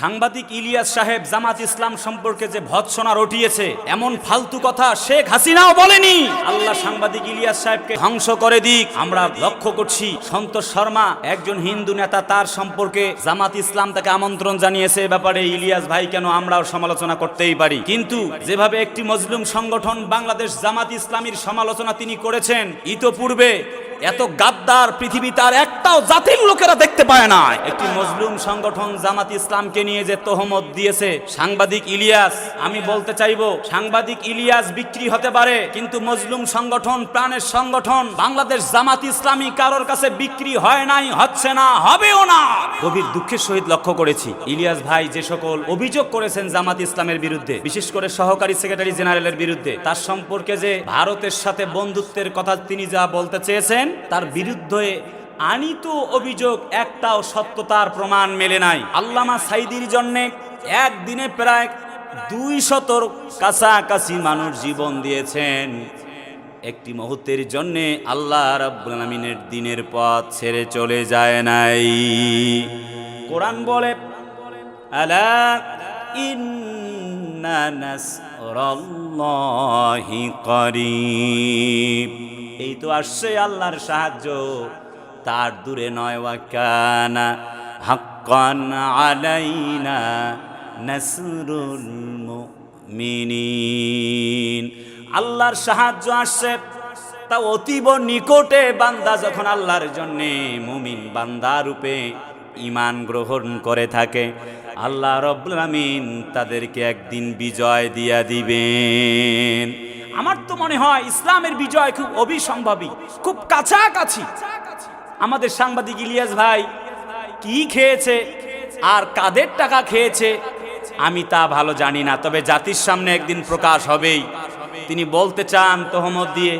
সাংবাদিক ইলিয়াস সাহেব জামাত ইসলাম সম্পর্কে যে ভৎসনা রটিয়েছে, এমন ফালতু কথা শেখ হাসিনাও বলেনি। আল্লাহ সাংবাদিক ইলিয়াস সাহেবকে ধ্বংস করে দিক। আমরা লক্ষ্য করছি, সন্তোষ শর্মা, একজন হিন্দু নেতা, তার সম্পর্কে জামাত ইসলাম তাকে আমন্ত্রণ জানিয়েছে। ব্যাপারে ইলিয়াস ভাই কেন আমরাও সমালোচনা করতেই পারি? কিন্তু যেভাবে একটি মজলুম সংগঠন বাংলাদেশ জামাত ইসলামীর সমালোচনা তিনি করেছেন, ইতোপূর্বে এত গাদ্দার পৃথিবী তার একটাও জাতির লোকেরা দেখতে পায় না একটি মজলুম সংগঠন জামাত ইসলামকে নিয়ে যে তোহমত দিয়েছে, সাংবাদিক ইলিয়াস, আমি বলতে চাইব, সাংবাদিক ইলিয়াস বিক্রি হতে পারে, কিন্তু মজলুম সংগঠন প্রাণের সংগঠন, বাংলাদেশ জামাত ইসলামী কারোর কাছে বিক্রি হয় নাই, হচ্ছে না, হবেও না। গভীর দুঃখের সহিত লক্ষ্য করেছি। ইলিয়াস ভাই যে সকল অভিযোগ করেছেন জামাত ইসলামের বিরুদ্ধে, বিশেষ করে সহকারী সেক্রেটারি জেনারেলের বিরুদ্ধে, তার সম্পর্কে যে ভারতের সাথে বন্ধুত্বের কথা তিনি যা বলতে চেয়েছেন তার বিরুদ্ধে আনিত অভিযোগ একটাও সত্যতার প্রমাণ মেলে নাই। আল্লামা সাইদির জন্যে একদিনে প্রায় দুই শতর কাছাকাছি মানুষ জীবন দিয়েছেন। একটি মুহূর্তের জন্যে আল্লাহ রাব্বুল দিনের পথ ছেড়ে চলে যায় নাই। কোরআন বলে, আলা এই তো আসছে আল্লাহর সাহায্য। তার দূরে নয় ওয়াকানা হাক্কান আলাইনা নাসরুল মুমিনিন। আল্লাহর সাহায্য আসছে। তা অতীব নিকটে বান্দা যখন আল্লাহর জন্যে মুমিন বান্দা রূপে ইমান গ্রহণ করে থাকে। আল্লাহ রব্বুল আমিন তাদেরকে একদিন বিজয় দিয়া দিবেন। আমার তো মনে হয় ইসলামের বিজয় খুব অবিসম্ভাবী, খুব কাছাকাছি। আমাদের সাংবাদিক ইলিয়াস ভাই কি খেয়েছে, আর কাদের টাকা খেয়েছে, আমি তা ভালো জানি না, তবে জাতির সামনে একদিন প্রকাশ হবেই। তিনি বলতে চান তহমত দিয়ে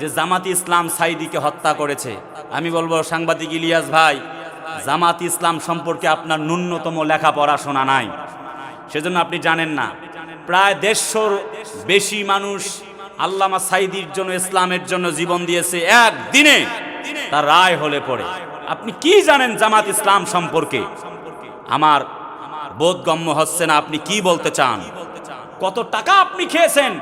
যে জামাতি ইসলাম সাইদিকে হত্যা করেছে। আমি বলব সাংবাদিক ইলিয়াস ভাই জামাত ইসলাম সম্পর্কে আপনার ন্যূনতম লেখাপড়া শোনা নাই। সেজন্য আপনি জানেন না। প্রায় দেড়শোর বেশি মানুষ আল্লামা সাইদির জন্য, ইসলামের জন্য জীবন দিয়েছে। একদিনে তার রায় হলে পড়ে। আপনি কি জানেন জামাত ইসলাম সম্পর্কে? আমার বোধগম্য হচ্ছে না, আপনি কি বলতে চান? কত টাকা আপনি খেয়েছেন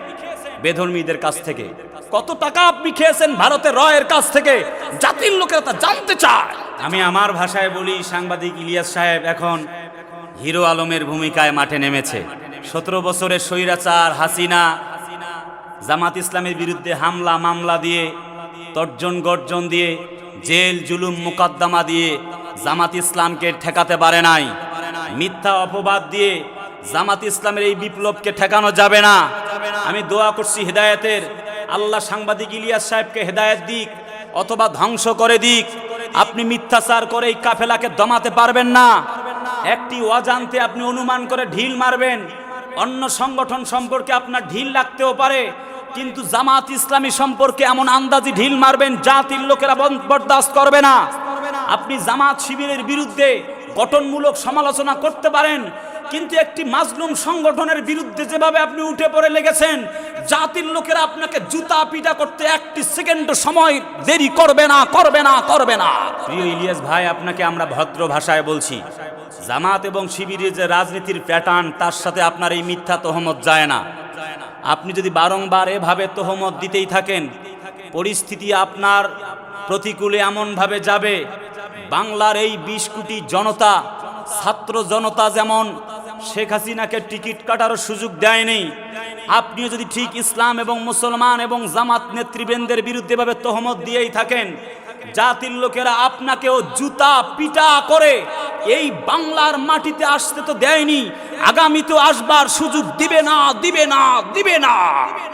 বেধর্মীদের কাছ থেকে? কত টাকা আপনি খেয়েছেন ভারতের রয়ের কাছ থেকে? জাতির লোকেরা তা জানতে চায়। আমি আমার ভাষায় বলি, সাংবাদিক ইলিয়াস সাহেব এখন হিরো আলমের ভূমিকায় মাঠে নেমেছে। সতেরো বছরের স্বৈরাচার হাসিনা, জামাত ইসলামের বিরুদ্ধে হামলা, মামলা দিয়ে, তর্জন গর্জন দিয়ে, জেল, জুলুম, মোকদ্দমা দিয়ে জামাত ইসলামকে ঠেকাতে পারে নাই। মিথ্যা অপবাদ দিয়ে জামাত ইসলামের এই বিপ্লবকে ঠেকানো যাবে না। আমি দোয়া করছি হেদায়েতের, আল্লাহ সাংবাদিক ইলিয়াস সাহেবকে হেদায়েত দিক, অথবা ধ্বংস করে দিক। আপনি মিথ্যাচার করে এই কাফেলাকে দমাতে পারবেন না। একটি অজান্তে আপনি অনুমান করে ঢিল মারবেন। অন্য সংগঠন সম্পর্কে আপনার ঢিল লাগতেও পারে, কিন্তু জামাত ইসলামী সম্পর্কে এমন আন্দাজি ঢিল মারবেন, জাতির লোকেরা বরদাস্ত করবে না। আপনি জামাত শিবিরের বিরুদ্ধে গঠনমূলক সমালোচনা করতে পারেন কিন্তু একটি মাজলুম সংগঠনের বিরুদ্ধে যেভাবে আপনি উঠে পড়ে লেগেছেন, জাতির লোকেরা আপনাকে জুতা পিটা করতে একটি সেকেন্ড সময় দেরি করবে না করবে না করবে না। প্রিয় ইলিয়াস ভাই, আপনাকে আমরা ভদ্র ভাষায় বলছি, জামাত এবং শিবিরের যে রাজনীতির প্যাটার্ন তার সাথে আপনার এই মিথ্যা তহমত যায় না। আপনি যদি বারংবার এভাবে তহমত দিতেই থাকেন, পরিস্থিতি আপনার প্রতিকূলে এমনভাবে যাবে। বাংলার এই বিশ কোটি জনতা, ছাত্র জনতা যেমন শেখ হাসিনাকে টিকিট কাটারও সুযোগ দেয়নি। আপনিও যদি ঠিক ইসলাম এবং মুসলমান এবং জামাত নেতৃবৃন্দের বিরুদ্ধে ভাবে তহমত দিয়েই থাকেন, জাতির লোকেরা আপনাকেও জুতা পিটা করে এই বাংলার মাটিতে আসতে তো দেয়নি। আগামীতেও আসবার সুযোগ দিবে না দিবে না দিবে না।